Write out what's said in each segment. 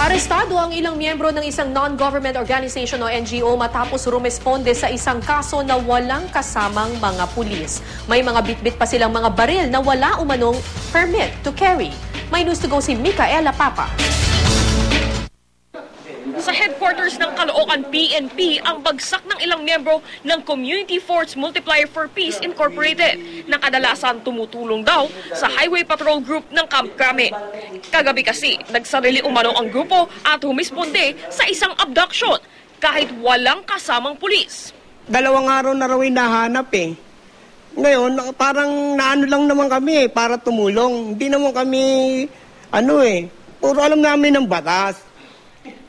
Arestado ang ilang miyembro ng isang non-government organization o NGO matapos rumesponde sa isang kaso na walang kasamang mga pulis. May mga bitbit pa silang mga baril na wala umanong permit to carry. May news to go si Micaela Papa. Sa headquarters ng Caloocan PNP ang bagsak ng ilang miyembro ng Community Force Multiplier for Peace Incorporated na kadalasan tumutulong daw sa Highway Patrol Group ng Camp Crame. Kagabi kasi, nagsarili umano ang grupo at humisponde sa isang abduction kahit walang kasamang pulis. dalawang araw na raw hinahanap eh. Ngayon, parang naano lang naman kami eh, para tumulong. Hindi naman kami, ano eh, puro alam namin ng batas.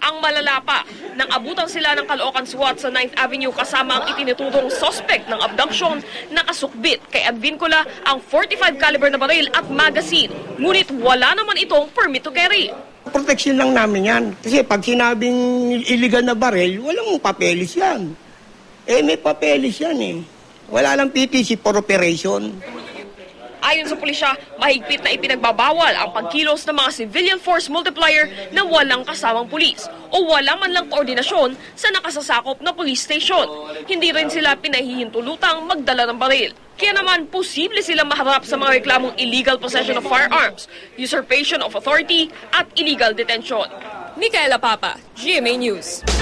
Ang malala pa, nang abutan sila ng Caloocan SWAT sa 9th Avenue kasama ang itinuturong suspect ng abduction, nakasukbit kay Advincula ang 45 caliber na baril at magazine. Ngunit wala naman itong permit to carry. Protection lang namin yan. Kasi pag sinabing illegal na baril, walang papelis yan. Eh, may papelis yan eh. Wala lang PTC for operation. Ayon sa pulisya, mahigpit na ipinagbabawal ang pagkilos ng mga civilian force multiplier na walang kasamang pulis o wala man lang koordinasyon sa nakasasakop na police station. Hindi rin sila pinahihintulutang magdala ng baril. Kaya naman, posible silang maharap sa mga reklamong illegal possession of firearms, usurpation of authority at illegal detention. Micaela Papa, GMA News.